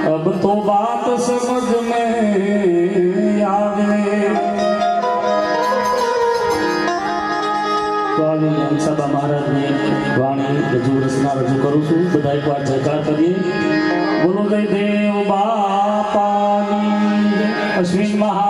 अब तो बात समझ में आवे તો આવી હંસાબા મહારાજની વાણી રજૂ રચના રજૂ કરું છું બધા એક વાર જયકાર કરીએ બોલો જય દેવ બાપાની જય. અશ્વિન મહા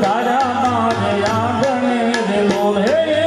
ધારા મારે આગળ બોલે